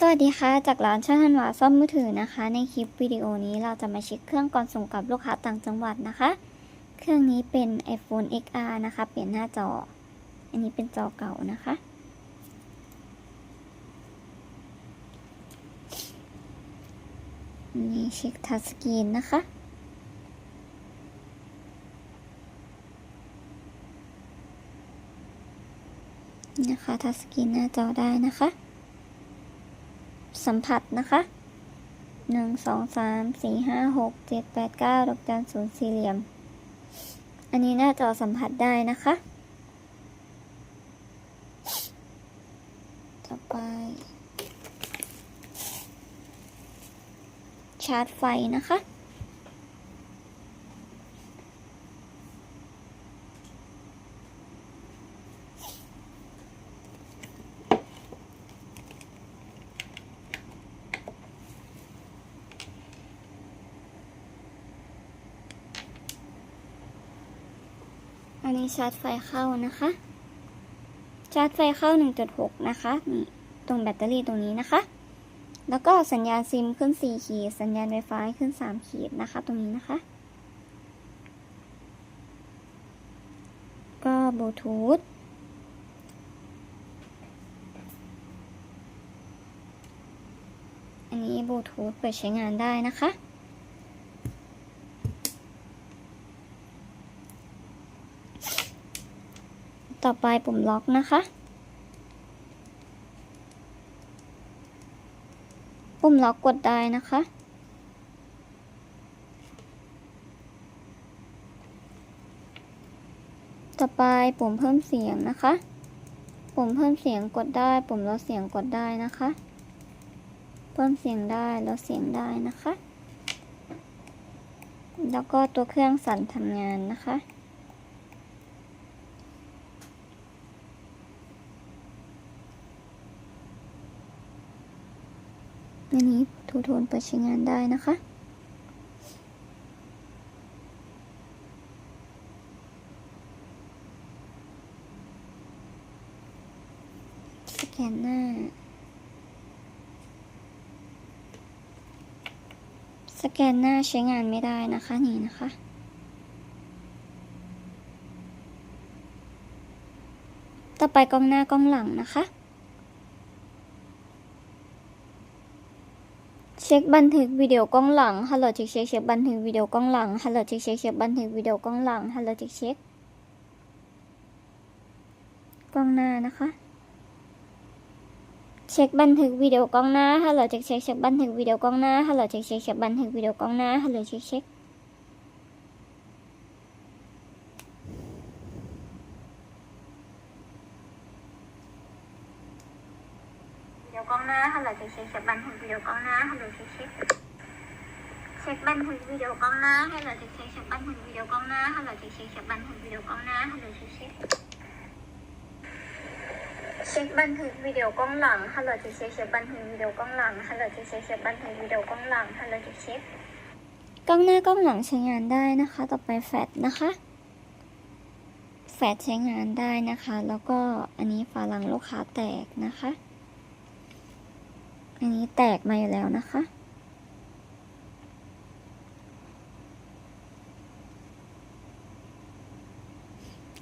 สวัสดีค่ะ จากร้านช่างฮันวาซ่อมมือถือนะคะ ในคลิปวิดีโอนี้เราจะมาเช็คเครื่องก่อนส่งกับลูกค้าต่างจังหวัดนะคะ เครื่องนี้เป็น iPhone XR นะคะ เปลี่ยนหน้าจอ อันนี้เป็นจอเก่านะคะ นี่เช็คทัชสกรีนนะคะนี่นะคะทัชสกรีนหน้าจอได้นะคะ สัมผัสนะคะหนึ่งสองสามสี่ห้าหกเจ็ดแปดเก้าดอกจันศูนย์สี่เหลี่ยม อันนี้หน้าจอสัมผัสได้นะคะ ต่อไป ชาร์จไฟนะคะ อันนี้ชาร์จไฟเข้านะคะ ชาร์จไฟเข้า 1.6 นะคะนี่ตรงแบตเตอรี่ตรงนี้นะคะ แล้วก็สัญญาณซิมขึ้น 4 ขีด สัญญาณ Wi-Fi ขึ้น 3 ขีดนะคะ ตรงนี้นะคะ ก็บลูทูธอันนี้บลูทูธเปิดใช้งานได้นะคะ ต่อไปปุ่มล็อกนะคะ ปุ่มล็อกกดได้นะคะ ต่อไปปุ่มเพิ่มเสียงนะคะ ปุ่มเพิ่มเสียงกดได้ ปุ่มลดเสียงกดได้นะคะ เพิ่มเสียงได้ลดเสียงได้นะคะ แล้วก็ตัวเครื่องสั่นทำงานนะคะ อันนี้ทูโทนเปิดใช้งานได้นะคะ สแกนหน้า สแกนหน้าใช้งานไม่ได้นะคะนี่นะคะต่อไปกล้องหน้ากล้องหลังนะคะ เช็คบันทึกวิดีโอกล้องหลัง ฮัลโหลเช็คเช็คเช็คบันทึกวิดีโอกล้องหลัง ฮัลโหลเช็คเช็คเช็คบันทึกวิดีโอกล้องหลัง ฮัลโหลเช็คเช็คกล้องหน้านะคะ เช็คบันทึกวิดีโอกล้องหน้า ฮัลโหลเช็คเช็คเช็คบันทึกวิดีโอกล้องหน้า ฮัลโหลเช็คเช็คเช็คบันทึกวิดีโอกล้องหน้า ฮัลโหลเช็คเช็ค กล้องหน้าฮัลโหลเช็คเช็คเช็คบันทึกวิดีโอกล้องหน้าฮัลโหลเช็คเช็คเช็คบันทึกวิดีโอกล้องหน้าฮัลโหลเช็คเช็คเช็คบันทึกวิดีโอกล้องหน้าฮัลโหลเช็คเช็คเช็คบันทึกวิดีโอกล้องหน้าฮัลโหลเช็คเช็คเช็คบันทึกวิดีโอกล้องหลังฮัลโหลเช็คเช็คเช็คบันทึกวิดีโอกล้องหลังฮัลโหลเช็คเช็คเช็คบันทึกวิดีโอกล้องหลังฮัลโหลเช็คเช็คกล้องหน้ากล้องหลังใช้งานได้นะคะ ต่อไปแฟลชนะคะ แฟลชใช้งานได้นะคะ แล้วก็อันนี้ฝาหลังลูกค้าแตกนะคะ อันนี้แตกมาอยู่แล้วนะคะ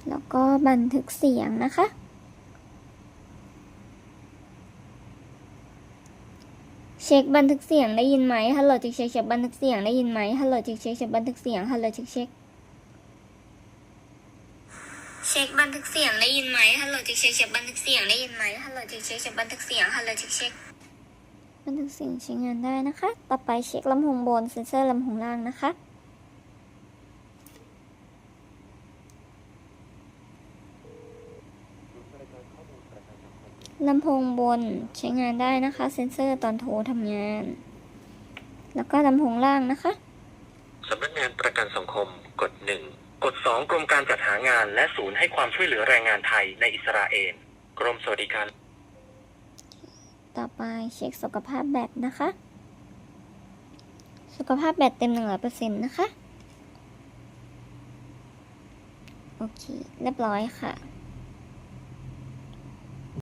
แล้วก็บันทึกเสียงนะคะ เช็คบันทึกเสียงได้ยินไหมฮัลโหลจิกเช็คเช็คบันทึกเสียงได้ยินไหมฮัลโหลจิกเช็คเช็คบันทึกเสียงฮัลโหลจิกเช็คเช็คบันทึกเสียงได้ยินไหมฮัลโหลจิกเช็คเช็คบันทึกเสียงได้ยินไหมฮัลโหลจิกเช็คเช็คบันทึกเสียงฮัลโหลจิกเช็ค บันทึกสียงใช้งานได้นะคะ ต่อไปเช็คลำโพงบนเซ็นเซอร์ลำโพงล่างนะคะ ลำโพงบนใช้งานได้นะคะ เซ็นเซอร์ตอนโทรทำงาน แล้วก็ลำโพงล่างนะคะสำนักงานประกันสังคมกด1กด2กรมการจัดหางานและศูนย์ให้ความช่วยเหลือแรงงานไทยในอิสราเอลกรมสวัสดิการ ต่อไปเช็คสุขภาพแบตนะคะ สุขภาพแบตเต็ม 100%นะคะ โอเค เรียบร้อยค่ะ